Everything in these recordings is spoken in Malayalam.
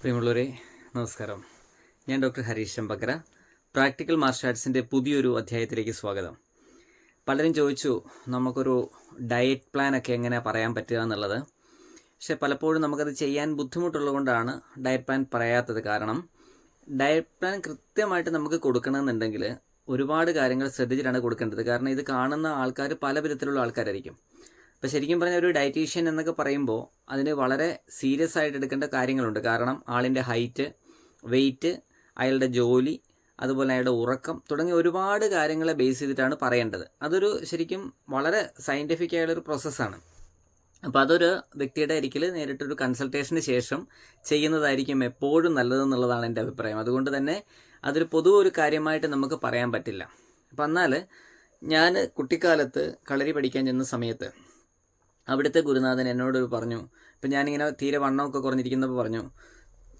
പ്രിയമുള്ളവരെ നമസ്കാരം. ഞാൻ doctor Harish Champakra practical martial ആർട്സിന്റെ പുതിയൊരു അധ്യായത്തിലേക്ക് സ്വാഗതം. പലരും ചോദിച്ചു നമുക്കൊരു ഡയറ്റ് പ്ലാൻ ഒക്കെ എങ്ങനെ പറയാൻ പറ്റുക എന്നുള്ളത്? പക്ഷെ പലപ്പോഴും നമുക്കത് ചെയ്യാൻ ബുദ്ധിമുട്ടുള്ളതുകൊണ്ടാണ് ഡയറ്റ് പ്ലാൻ പറയാത്തത് കാരണം ഡയറ്റ് പ്ലാൻ കൃത്യമായിട്ട് നമുക്ക് കൊടുക്കണമെന്നുണ്ടെങ്കിൽ ഒരുപാട് കാര്യങ്ങൾ ശ്രദ്ധിച്ചിട്ടാണ് കൊടുക്കേണ്ടത്. കാരണം ഇത് കാണുന്ന ആൾക്കാർ പല വിധത്തിലുള്ള ആൾക്കാരായിരിക്കും. അപ്പോൾ ശരിക്കും പറഞ്ഞ ഒരു ഡയറ്റീഷ്യൻ എന്നൊക്കെ പറയുമ്പോൾ അതിന് വളരെ സീരിയസ് ആയിട്ട് എടുക്കേണ്ട കാര്യങ്ങളുണ്ട്. കാരണം ആളിന്റെ ഹൈറ്റ് വെയിറ്റ് അയാളുടെ ജോലി അതുപോലെ അയാളുടെ ഉറക്കം തുടങ്ങിയ ഒരുപാട് കാര്യങ്ങളെ ബേസ് ചെയ്തിട്ടാണ് പറയേണ്ടത്. അതൊരു ശരിക്കും വളരെ സയന്റിഫിക് ആയുള്ളൊരു പ്രോസസ്സാണ് അപ്പോൾ അതൊരു വ്യക്തിയുടെ ഒരിക്കൽ നേരിട്ടൊരു കൺസൾട്ടേഷന് ശേഷം ചെയ്യുന്നതായിരിക്കും എപ്പോഴും നല്ലതെന്നുള്ളതാണ് എന്റെ അഭിപ്രായം. അതുകൊണ്ട് തന്നെ അതൊരു പൊതു ഒരു കാര്യമായിട്ട് നമുക്ക് പറയാൻ പറ്റില്ല. അപ്പം എന്നാൽ ഞാൻ കുട്ടിക്കാലത്ത് കളരി പഠിക്കാൻ ചെന്ന സമയത്ത് അവിടുത്തെ ഗുരുനാഥൻ എന്നോട് പറഞ്ഞു. ഇപ്പം ഞാനിങ്ങനെ തീരെ വണ്ണമൊക്കെ കുറഞ്ഞിരിക്കുന്നപ്പോൾ പറഞ്ഞു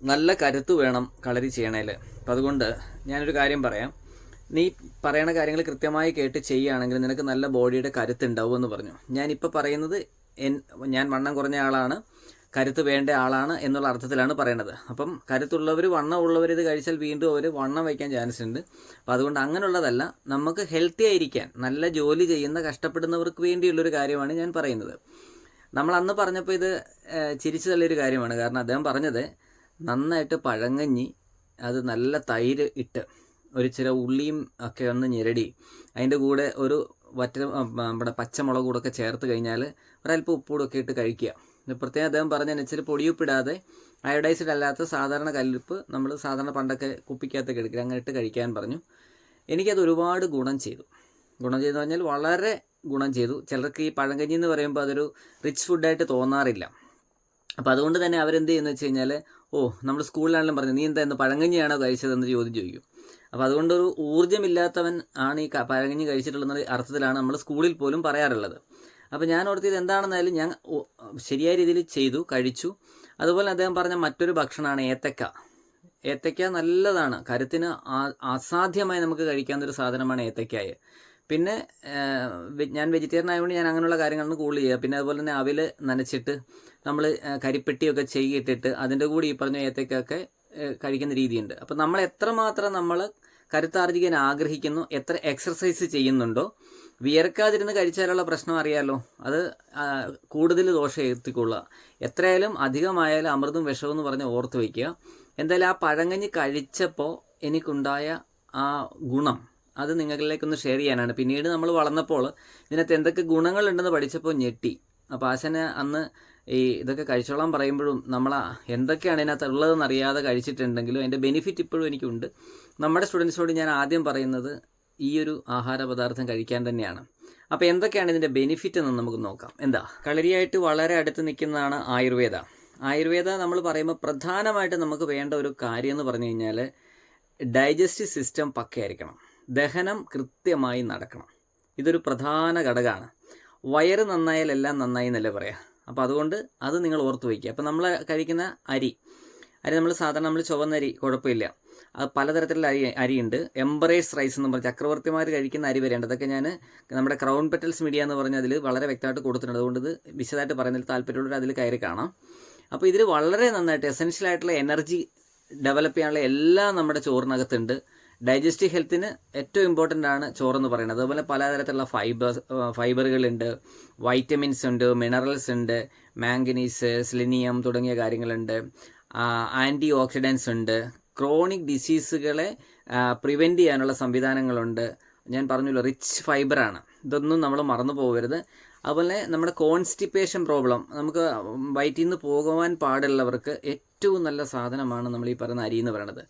നല്ല കരുത്ത് വേണം കളരി ചെയ്യണേൽ അപ്പം അതുകൊണ്ട് ഞാനൊരു കാര്യം പറയാം. നീ പറയണ കാര്യങ്ങൾ കൃത്യമായി കേട്ട് ചെയ്യുകയാണെങ്കിൽ നിനക്ക് നല്ല ബോഡിയുടെ കരുത്തുണ്ടാവും എന്ന് പറഞ്ഞു. ഞാനിപ്പോൾ പറയുന്നത് എൻ ഞാൻ വണ്ണം കുറഞ്ഞ ആളാണ്. കരുത്ത് വേണ്ട ആളാണ് എന്നുള്ള അർത്ഥത്തിലാണ് പറയുന്നത് അപ്പം കരുത്തുള്ളവർ വണ്ണം ഉള്ളവർ ഇത് കഴിച്ചാൽ വീണ്ടും അവർ വണ്ണം വയ്ക്കാൻ ചാൻസ് ഉണ്ട്. അപ്പം അതുകൊണ്ട് അങ്ങനെയുള്ളതല്ല നമുക്ക് ഹെൽത്തി ആയിരിക്കാൻ നല്ല ജോലി ചെയ്യുന്ന കഷ്ടപ്പെടുന്നവർക്ക് വേണ്ടിയുള്ളൊരു കാര്യമാണ് ഞാൻ പറയുന്നത്. നമ്മൾ അന്ന് പറഞ്ഞപ്പോൾ ഇത് ചിരിച്ചു തള്ളിയൊരു കാര്യമാണ്. കാരണം അദ്ദേഹം പറഞ്ഞത് നന്നായിട്ട് പഴങ്ങഞ്ഞി അത് നല്ല തൈര് ഇട്ട് ഒരു ചില ഉള്ളിയും ഒക്കെ ഒന്ന് ഞെരടി അതിന്റെ കൂടെ ഒരു വറ്റ നമ്മുടെ പച്ചമുളകൂടൊക്കെ ചേർത്ത് കഴിഞ്ഞാൽ ഒരല്പം ഉപ്പൂടൊക്കെ ഇട്ട് കഴിക്കുക. പ്രത്യേകം അദ്ദേഹം പറഞ്ഞ ഇച്ചിരി പൊടിയുപ്പിടാതെ അയോഡൈസ്ഡ് അല്ലാത്ത സാധാരണ കല്ലുപ്പ് നമ്മൾ സാധാരണ പണ്ടൊക്കെ കുപ്പിക്കകത്തൊക്കെ എടുക്കുക അങ്ങനെ ഇട്ട് കഴിക്കാൻ പറഞ്ഞു. എനിക്കത് ഒരുപാട് ഗുണം ചെയ്തു. ഗുണം ചെയ്തു പറഞ്ഞാൽ വളരെ ഗുണം ചെയ്തു. ചിലർക്ക് ഈ പഴങ്കഞ്ഞി എന്ന് പറയുമ്പോൾ അതൊരു റിച്ച് ഫുഡായിട്ട് തോന്നാറില്ല. അപ്പോൾ അതുകൊണ്ട് തന്നെ അവരെന്ത് ചെയ്യുന്നു വെച്ച് കഴിഞ്ഞാൽ ഓ നമ്മൾ സ്കൂളിലാണെങ്കിലും പറഞ്ഞു നീ എന്താ ഇന്ന് പഴങ്കഞ്ഞിയാണോ കഴിച്ചതെന്ന് ചോദ്യം ചോദിക്കും. അപ്പോൾ അതുകൊണ്ടൊരു ഊർജമില്ലാത്തവൻ ആണ് ഈ പഴങ്കഞ്ഞി കഴിച്ചിട്ടുള്ള അർത്ഥത്തിലാണ് നമ്മൾ സ്കൂളിൽ പോലും പറയാറുള്ളത്. അപ്പോൾ ഞാൻ ഓർത്തിയത് എന്താണെന്നാലും ഞാൻ ശരിയായ രീതിയിൽ ചെയ്തു കഴിച്ചു. അതുപോലെ അദ്ദേഹം പറഞ്ഞ മറ്റൊരു ഭക്ഷണമാണ് ഏത്തക്ക. ഏത്തക്ക നല്ലതാണ്. കരുത്തിന് അസാധ്യമായി നമുക്ക് കഴിക്കാവുന്ന ഒരു സാധനമാണ് ഏത്തക്കായ. പിന്നെ ഞാൻ വെജിറ്റേറിയൻ ആയതുകൊണ്ട് ഞാൻ അങ്ങനെയുള്ള കാര്യങ്ങളൊന്നും കൂടുതൽ ചെയ്യുക. പിന്നെ അതുപോലെ തന്നെ അവിൽ നനച്ചിട്ട് നമ്മൾ കരിപ്പെട്ടിയൊക്കെ ചെയ്യിട്ടിട്ട് അതിന്റെ കൂടി ഈ പറഞ്ഞ ഏത്തക്കൊക്കെ കഴിക്കുന്ന രീതിയുണ്ട്. അപ്പോൾ നമ്മൾ എത്രമാത്രം നമ്മൾ കരുത്താർജിക്കാൻ ആഗ്രഹിക്കുന്നു എത്ര എക്സർസൈസ് ചെയ്യുന്നുണ്ടോ വിയർക്കാതിരുന്ന് കഴിച്ചാലുള്ള പ്രശ്നം അറിയാലോ? അത് കൂടുതൽ ദോഷം എത്തിക്കൊള്ളുക എത്രയായാലും അധികമായാലും അമൃതും വിഷവും എന്ന് പറഞ്ഞ് ഓർത്ത് വയ്ക്കുക. എന്തായാലും ആ പഴങ്കഞ്ഞി കഴിച്ചപ്പോൾ എനിക്കുണ്ടായ ആ ഗുണം അത് നിങ്ങളിലേക്കൊന്ന് ഷെയർ ചെയ്യാനാണ്. പിന്നീട് നമ്മൾ വളർന്നപ്പോൾ ഇതിനകത്ത് എന്തൊക്കെ ഗുണങ്ങളുണ്ടെന്ന് പഠിച്ചപ്പോൾ ഞെട്ടി. അപ്പോൾ ആശന് അന്ന് ഈ ഇതൊക്കെ കഴിച്ചോളാൻ പറയുമ്പോഴും നമ്മൾ എന്തൊക്കെയാണ് ഇതിനകത്ത് ഉള്ളതെന്ന് അറിയാതെ കഴിച്ചിട്ടുണ്ടെങ്കിലും അതിന്റെ ബെനിഫിറ്റ് ഇപ്പോഴും എനിക്കുണ്ട്. നമ്മുടെ സ്റ്റുഡൻസിനോട് ഞാൻ ആദ്യം പറയുന്നത് ഈ ഒരു ആഹാര പദാർത്ഥം കഴിക്കാൻ തന്നെയാണ്. അപ്പോൾ എന്തൊക്കെയാണ് ഇതിന്റെ ബെനിഫിറ്റ് എന്ന് നമുക്ക് നോക്കാം. എന്താ? കളരിയായിട്ട് വളരെ അടുത്ത് നിൽക്കുന്നതാണ് ആയുർവേദ. ആയുർവേദ നമ്മൾ പറയുമ്പോൾ പ്രധാനമായിട്ട് നമുക്ക് വേണ്ട ഒരു കാര്യം എന്ന് പറഞ്ഞു കഴിഞ്ഞാൽ ഡൈജസ്റ്റീവ് സിസ്റ്റം പക്കയായിരിക്കണം. ദഹനം കൃത്യമായി നടക്കണം. ഇതൊരു പ്രധാന ഘടകമാണ്. വയറ് നന്നായാൽ എല്ലാം നന്നായി എന്നല്ലേ പറയാം? അപ്പോൾ അതുകൊണ്ട് അത് നിങ്ങൾ ഓർത്ത് വയ്ക്കുക. അപ്പോൾ നമ്മൾ കഴിക്കുന്ന അരി. അരി നമ്മൾ സാധാരണ നമ്മൾ ചുവന്നരി കുഴപ്പമില്ല. അത് പലതരത്തിലുള്ള അരി അരിയുണ്ട്. എംബറേഴ്സ് റൈസ് എന്ന് പറഞ്ഞ ചക്രവർത്തിമാർ കഴിക്കുന്ന അരി വരെയുണ്ട്. അതൊക്കെ ഞാൻ നമ്മുടെ ക്രൗൺ പെറ്റൽസ് മീഡിയ എന്ന് പറഞ്ഞ അതിൽ വളരെ വ്യക്തമായിട്ട് കൊടുത്തിട്ടുണ്ട്. അതുകൊണ്ട് ഇത് വിശദമായിട്ട് പറയുന്നതിൽ താല്പര്യമുള്ളവർ അതിൽ കയറി കാണാം. അപ്പോൾ ഇതിൽ വളരെ നന്നായിട്ട് എസെൻഷ്യൽ ആയിട്ടുള്ള എനർജി ഡെവലപ്പ് ചെയ്യാനുള്ള എല്ലാം നമ്മുടെ ചോറിനകത്തുണ്ട്. ഡൈജസ്റ്റീവ് ഹെൽത്തിന് ഏറ്റവും ഇമ്പോർട്ടന്റ് ആണ് ചോറെന്ന് പറയുന്നത്. അതുപോലെ പലതരത്തിലുള്ള ഫൈബർ ഫൈബറുകളുണ്ട് വൈറ്റമിൻസ് ഉണ്ട് മിനറൽസ് ഉണ്ട് മാംഗനീസ് സ്ലിനിയം തുടങ്ങിയ കാര്യങ്ങളുണ്ട്. ആന്റി ഓക്സിഡൻസ് ഉണ്ട്. ക്രോണിക് ഡിസീസുകളെ പ്രിവെന്റ് ചെയ്യാനുള്ള സംവിധാനങ്ങളുണ്ട്. ഞാൻ പറഞ്ഞല്ലോ റിച്ച് ഫൈബറാണ്. ഇതൊന്നും നമ്മൾ മറന്നു പോകരുത്. അതുപോലെ നമ്മുടെ കോൺസ്റ്റിപ്പേഷൻ പ്രോബ്ലം നമുക്ക് വയറ്റിൽ നിന്ന് പോകുവാൻ പാടുള്ളവർക്ക് ഏറ്റവും നല്ല സാധനമാണ് നമ്മൾ ഈ പറയുന്ന അരി എന്ന് പറയുന്നത്.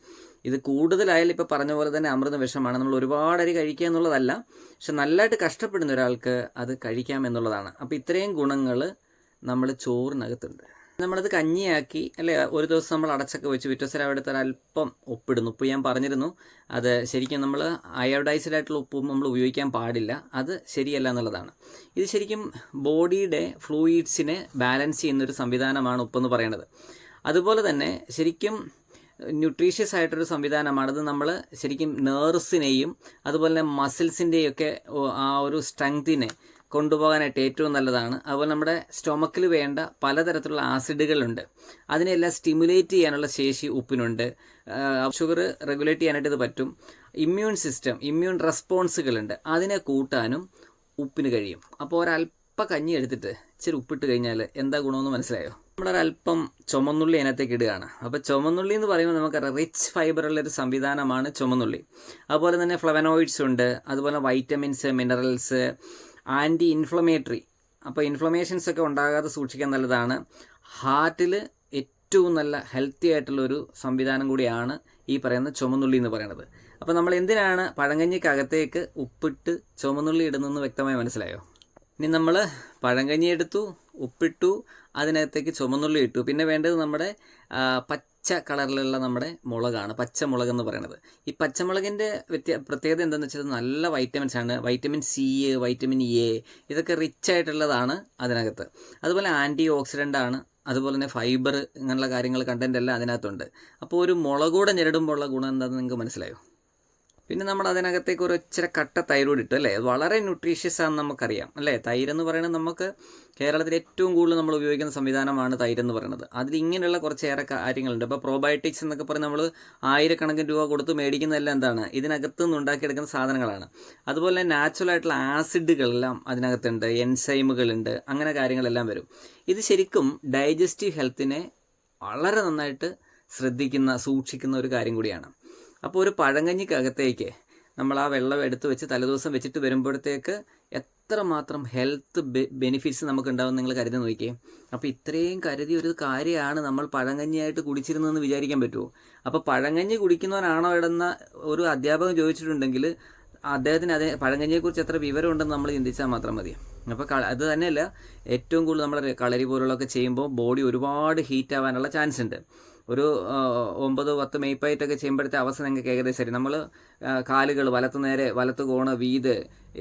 ഇത് കൂടുതലായാലും ഇപ്പോൾ പറഞ്ഞ പോലെ തന്നെ അമൃത വിഷമാണ്. നമ്മൾ ഒരുപാട് അരി കഴിക്കുക എന്നുള്ളതല്ല പക്ഷെ നല്ലതായിട്ട് കഷ്ടപ്പെടുന്ന ഒരാൾക്ക് അത് കഴിക്കാം എന്നുള്ളതാണ്. അപ്പോൾ ഇത്രയും ഗുണങ്ങൾ നമ്മൾ ചോറിനകത്തുണ്ട്. നമ്മളത് കഞ്ഞിയാക്കി അല്ലെ? ഒരു ദിവസം നമ്മൾ അടച്ചൊക്കെ വെച്ച്. വിറ്റോസര അവിടുത്തെ അല്പം ഉപ്പിടുന്നു. ഉപ്പ് ഞാൻ പറഞ്ഞിരുന്നു. അത് ശരിക്കും നമ്മൾ അയോഡൈസ്ഡ് ആയിട്ടുള്ള ഉപ്പും നമ്മൾ ഉപയോഗിക്കാൻ പാടില്ല. അത് ശരിയല്ല എന്നുള്ളതാണ്. ഇത് ശരിക്കും ബോഡിയുടെ ഫ്ലൂയിഡ്സിനെ ബാലൻസ് ചെയ്യുന്നൊരു സംവിധാനമാണ് ഉപ്പെന്ന് പറയുന്നത് അതുപോലെ തന്നെ ശരിക്കും ന്യൂട്രീഷ്യസ് ആയിട്ടൊരു സംവിധാനമാണ്. അത് നമ്മൾ ശരിക്കും നേഴ്സിനെയും അതുപോലെ തന്നെ മസിൽസിന്റെയൊക്കെ ആ ഒരു സ്ട്രെങ്തിനെ കൊണ്ടുപോകാനായിട്ട് ഏറ്റവും നല്ലതാണ്. അതുപോലെ നമ്മുടെ സ്റ്റൊമക്കിൽ വേണ്ട പലതരത്തിലുള്ള ആസിഡുകളുണ്ട് അതിനെല്ലാം സ്റ്റിമുലേറ്റ് ചെയ്യാനുള്ള ശേഷി ഉപ്പിനുണ്ട്. ഷുഗർ റെഗുലേറ്റ് ചെയ്യാനായിട്ട് ഇത് പറ്റും. ഇമ്മ്യൂൺ സിസ്റ്റം ഇമ്മ്യൂൺ റെസ്പോൺസുകളുണ്ട് അതിനെ കൂട്ടാനും ഉപ്പിന് കഴിയും. അപ്പോൾ ഒരല്പ കഞ്ഞി എടുത്തിട്ട് ഇച്ചിരി ഉപ്പിട്ട് കഴിഞ്ഞാൽ എന്താ ഗുണമെന്ന് മനസ്സിലായോ? നമ്മളൊരല്പം ചുമന്നുള്ളി അതിനകത്തേക്ക് ഇടുകയാണ്. അപ്പോൾ ചുമന്നുള്ളി എന്ന് പറയുമ്പോൾ നമുക്കറിയാം റിച്ച് ഫൈബറുള്ള ഒരു സംവിധാനമാണ് ചുമന്നുള്ളി. അതുപോലെ തന്നെ ഫ്ലവനോയിഡ്സ് ഉണ്ട്. അതുപോലെ വൈറ്റമിൻസ് മിനറൽസ് ആന്റി ഇൻഫ്ലമേറ്ററി അപ്പോൾ ഇൻഫ്ലമേഷൻസ് ഒക്കെ ഉണ്ടാകാതെ സൂക്ഷിക്കാൻ നല്ലതാണ്. ഹാർട്ടിൽ ഏറ്റവും നല്ല ഹെൽത്തി ആയിട്ടുള്ള ഒരു സംവിധാനം കൂടിയാണ് ഈ പറയുന്ന ചുമന്നുള്ളി എന്ന് പറയുന്നത്. അപ്പോൾ നമ്മൾ എന്തിനാണ് പഴങ്കഞ്ഞിക്കകത്തേക്ക് ഉപ്പിട്ട് ചുമന്നുള്ളി ഇടുന്നതെന്ന് വ്യക്തമായി മനസ്സിലായോ? ഇനി നമ്മൾ പഴങ്കഞ്ഞി എടുത്തു ഉപ്പിട്ടു അതിനകത്തേക്ക് ചുമന്നുള്ളി ഇട്ടു. പിന്നെ വേണ്ടത് നമ്മുടെ ആ, പച്ച കളറിലുള്ള നമ്മുടെ മുളകാണ് പച്ചമുളക് എന്ന് പറയുന്നത് ഈ പച്ചമുളകിന്റെ വ്യത്യ പ്രത്യേകത എന്താണെന്ന് വെച്ചാൽ നല്ല വൈറ്റമിൻസ് ആണ്. വൈറ്റമിൻ സി വൈറ്റമിൻ എ ഇതൊക്കെ റിച്ച് ആയിട്ടുള്ളതാണ് അതിനകത്ത്. അതുപോലെ ആന്റി ഓക്സിഡന്റ് ആണ്. അതുപോലെ തന്നെ ഫൈബർ ഇങ്ങനെയുള്ള കാര്യങ്ങൾ കണ്ടന്റ് എല്ലാം അതിനകത്തുണ്ട്. അപ്പോൾ ഒരു മുളകൂടെ ഞെരടുമ്പോഴുള്ള ഗുണം എന്താണെന്ന് നിങ്ങൾക്ക് മനസ്സിലായോ? പിന്നെ നമ്മൾ അതിനകത്തേക്ക് ഒരു ഇച്ചിരി കട്ട തൈര് ഇട്ടു അല്ലേ? വളരെ ന്യൂട്രീഷ്യസ് ആണെന്ന് നമുക്കറിയാം അല്ലേ? തൈരെന്ന് പറയുന്നത് നമുക്ക് കേരളത്തിൽ ഏറ്റവും കൂടുതൽ നമ്മൾ ഉപയോഗിക്കുന്ന സംവിധാനമാണ് തൈരെന്ന് പറയുന്നത്. അതിൽ ഇങ്ങനെയുള്ള കുറച്ചേറെ കാര്യങ്ങളുണ്ട്. ഇപ്പോൾ പ്രോബയോട്ടിക്സ് എന്നൊക്കെ പറഞ്ഞ് നമ്മൾ ആയിരക്കണക്കിന് രൂപ കൊടുത്ത് മേടിക്കുന്നതെല്ലാം എന്താണ്? ഇതിനകത്ത് നിന്ന് ഉണ്ടാക്കിയെടുക്കുന്ന സാധനങ്ങളാണ്. അതുപോലെ തന്നെ നാച്ചുറൽ ആയിട്ടുള്ള ആസിഡുകളെല്ലാം അതിനകത്തുണ്ട്. എൻസൈമുകളുണ്ട് അങ്ങനെ കാര്യങ്ങളെല്ലാം വരും. ഇത് ശരിക്കും ഡൈജസ്റ്റീവ് ഹെൽത്തിനെ വളരെ നന്നായിട്ട് ശ്രദ്ധിക്കുന്ന സൂക്ഷിക്കുന്ന ഒരു കാര്യം കൂടിയാണ്. അപ്പോൾ ഒരു പഴങ്കഞ്ഞിക്കകത്തേക്ക് നമ്മൾ ആ വെള്ളം എടുത്ത് വെച്ച് തലേദിവസം വെച്ചിട്ട് വരുമ്പോഴത്തേക്ക് എത്രമാത്രം ഹെൽത്ത് ബെനിഫിറ്റ്സ് നമുക്ക് ഉണ്ടാവും നിങ്ങൾ കരുതി നോക്കിയേ. അപ്പോൾ ഇത്രയും കരുതി ഒരു കാര്യമാണ് നമ്മൾ പഴങ്കഞ്ഞിയായിട്ട് കുടിച്ചിരുന്നതെന്ന് വിചാരിക്കാൻ പറ്റുമോ അപ്പോൾ പഴങ്കഞ്ഞി കുടിക്കുന്നവനാണോ ഇടുന്ന ഒരു അധ്യാപകൻ ചോദിച്ചിട്ടുണ്ടെങ്കിൽ അദ്ദേഹത്തിന് അതേ പഴങ്കഞ്ഞിയെക്കുറിച്ച് എത്ര വിവരമുണ്ടെന്ന് നമ്മൾ ചിന്തിച്ചാൽ മാത്രം മതി. അപ്പോൾ അത് തന്നെയല്ല ഏറ്റവും കൂടുതൽ നമ്മൾ കളരി പോലുള്ളതൊക്കെ ചെയ്യുമ്പോൾ ബോഡി ഒരുപാട് ഹീറ്റ് ആവാനുള്ള ചാൻസ് ഉണ്ട്. ഒരു ഒമ്പത് പത്ത് മെയ്പ്പായിട്ടൊക്കെ ചെയ്യുമ്പോഴത്തെ അവസ്ഥ നിങ്ങൾക്ക് ഏകദേശം ശരി നമ്മൾ കാലുകൾ വലത്ത് നേരെ വലത്ത് കോണ് വീത്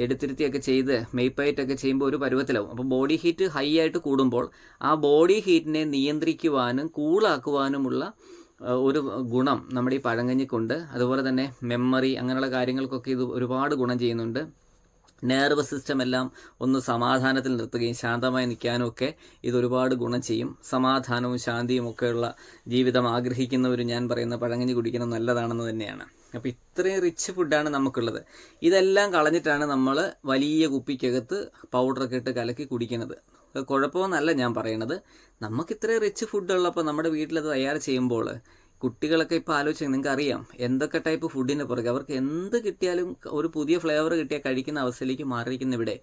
എടുത്തിരുത്തിയൊക്കെ ചെയ്ത് മെയ്പ്പായിട്ടൊക്കെ ചെയ്യുമ്പോൾ ഒരു പരുവത്തിലാവും. അപ്പോൾ ബോഡി ഹീറ്റ് ഹൈ ആയിട്ട് കൂടുമ്പോൾ ആ ബോഡി ഹീറ്റിനെ നിയന്ത്രിക്കുവാനും കൂളാക്കുവാനുമുള്ള ഒരു ഗുണം നമ്മുടെ ഈ പഴങ്കഞ്ഞിക്കുണ്ട്. അതുപോലെ തന്നെ മെമ്മറി അങ്ങനെയുള്ള കാര്യങ്ങൾക്കൊക്കെ ഇത് ഒരുപാട് ഗുണം ചെയ്യുന്നുണ്ട്. നെർവ് സിസ്റ്റം എല്ലാം ഒന്ന് സമാധാനത്തിൽ നിർത്തുകയും ശാന്തമായി നിൽക്കാനും ഒക്കെ ഇതൊരുപാട് ഗുണം ചെയ്യും. സമാധാനവും ശാന്തിയും ഒക്കെയുള്ള ജീവിതം ആഗ്രഹിക്കുന്നവർ ഞാൻ പറയുന്ന പഴങ്കഞ്ഞി കുടിക്കുന്നത് നല്ലതാണെന്ന് തന്നെയാണ്. അപ്പോൾ ഇത്രയും റിച്ച് ഫുഡാണ് നമുക്കുള്ളത്. ഇതെല്ലാം കളഞ്ഞിട്ടാണ് നമ്മൾ വലിയ കുപ്പിക്കകത്ത് പൗഡറൊക്കെ ഇട്ട് കലക്കി കുടിക്കുന്നത്. കുഴപ്പമൊന്നല്ല ഞാൻ പറയണത്. നമുക്കിത്രയും റിച്ച് ഫുഡ് ഉള്ളപ്പോൾ നമ്മുടെ വീട്ടിലത് തയ്യാർ ചെയ്യുമ്പോൾ കുട്ടികളൊക്കെ ഇപ്പോൾ ആലോചിച്ച് നിങ്ങൾക്ക് അറിയാം എന്തൊക്കെ ടൈപ്പ് ഫുഡിന്റെ പുറകെ. അവർക്ക് എന്ത് കിട്ടിയാലും ഒരു പുതിയ ഫ്ലേവർ കിട്ടിയാൽ കഴിക്കുന്ന അവസ്ഥയിലേക്ക് മാറിയിരിക്കുന്ന ഇവിടെ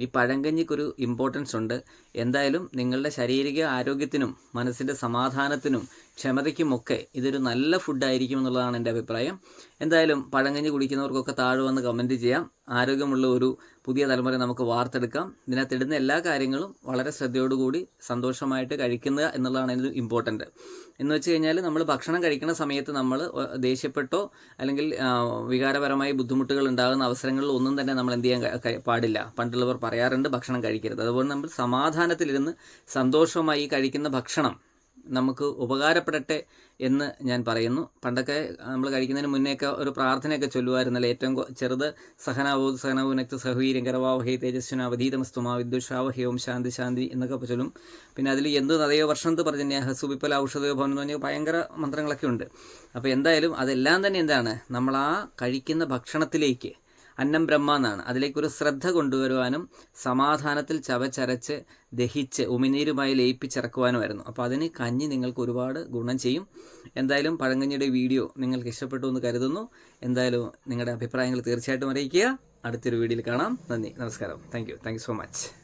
ഈ പഴങ്കഞ്ഞിക്കൊരു ഇമ്പോർട്ടൻസ് ഉണ്ട്. എന്തായാലും നിങ്ങളുടെ ശാരീരിക ആരോഗ്യത്തിനും മനസ്സിന്റെ സമാധാനത്തിനും ക്ഷമതയ്ക്കുമൊക്കെ ഇതൊരു നല്ല ഫുഡായിരിക്കും എന്നുള്ളതാണ് എന്റെ അഭിപ്രായം. എന്തായാലും പഴങ്കഞ്ഞി കുടിക്കുന്നവർക്കൊക്കെ താഴെ വന്ന് കമന്റ് ചെയ്യാം. ആരോഗ്യമുള്ള ഒരു പുതിയ തലമുറ നമുക്ക് വാർത്തെടുക്കാം. ഇതിനകത്തിടുന്ന എല്ലാ കാര്യങ്ങളും വളരെ ശ്രദ്ധയോടുകൂടി സന്തോഷമായിട്ട് കഴിക്കുക എന്നുള്ളതാണ് ഇതിൽ ഇമ്പോർട്ടന്റ് എന്ന് വെച്ച് കഴിഞ്ഞാൽ നമ്മൾ ഭക്ഷണം കഴിക്കുന്ന സമയത്ത് നമ്മൾ ദേഷ്യപ്പെട്ടോ അല്ലെങ്കിൽ വികാരപരമായി ബുദ്ധിമുട്ടുകൾ ഉണ്ടാകുന്ന അവസരങ്ങളിൽ ഒന്നും തന്നെ നമ്മൾ എന്ത് ചെയ്യാൻ പാടില്ല. പണ്ടുള്ളവർ പറയാറുണ്ട് ഭക്ഷണം കഴിക്കരുത്. അതുപോലെ നമ്മൾ സമാധാനത്തിലിരുന്ന് സന്തോഷമായി കഴിക്കുന്ന ഭക്ഷണം നമുക്ക് ഉപകാരപ്പെടട്ടെ എന്ന് ഞാൻ പറയുന്നു. പണ്ടൊക്കെ നമ്മൾ കഴിക്കുന്നതിന് മുന്നേയൊക്കെ ഒരു പ്രാർത്ഥനയൊക്കെ ചൊല്ലുമായിരുന്നല്ലോ ഏറ്റവും ചെറുത് സഹനാവോ സഹനവോ നക്ത സഹവീരം കരവാവഹേ തേജസ്വിന അവധീതമസ്തുമാ വിദ്യുഷാവഹേ ഓം ശാന്തി ശാന്തി എന്നൊക്കെ ചൊല്ലും. പിന്നെ അതിൽ എന്ത് നദയോ വർഷന്ത് പറഞ്ഞ ഹസുബിപ്പല ഔഷധയോ ഭവനം എന്ന് ഭയങ്കര മന്ത്രങ്ങളൊക്കെ ഉണ്ട്. അപ്പോൾ എന്തായാലും അതെല്ലാം തന്നെ എന്താണ്? നമ്മൾ ആ കഴിക്കുന്ന ഭക്ഷണത്തിലേക്ക് അന്നം ബ്രഹ്മ എന്നാണ് അതിലേക്കൊരു ശ്രദ്ധ കൊണ്ടുവരുവാനും സമാധാനത്തിൽ ചവച്ചരച്ച് ദഹിച്ച് ഉമിനീരുമായി ലയിപ്പിച്ചിറക്കുവാനുമായിരുന്നു. അപ്പോൾ അതിന് കഞ്ഞി നിങ്ങൾക്ക് ഒരുപാട് ഗുണം ചെയ്യും. എന്തായാലും പഴങ്കഞ്ഞിയുടെ വീഡിയോ നിങ്ങൾക്ക് ഇഷ്ടപ്പെട്ടു എന്ന് കരുതുന്നു. എന്തായാലും നിങ്ങളുടെ അഭിപ്രായങ്ങൾ തീർച്ചയായിട്ടും അറിയിക്കുക. അടുത്തൊരു വീഡിയോയിൽ കാണാം. നന്ദി. നമസ്കാരം. Thank you thank you so much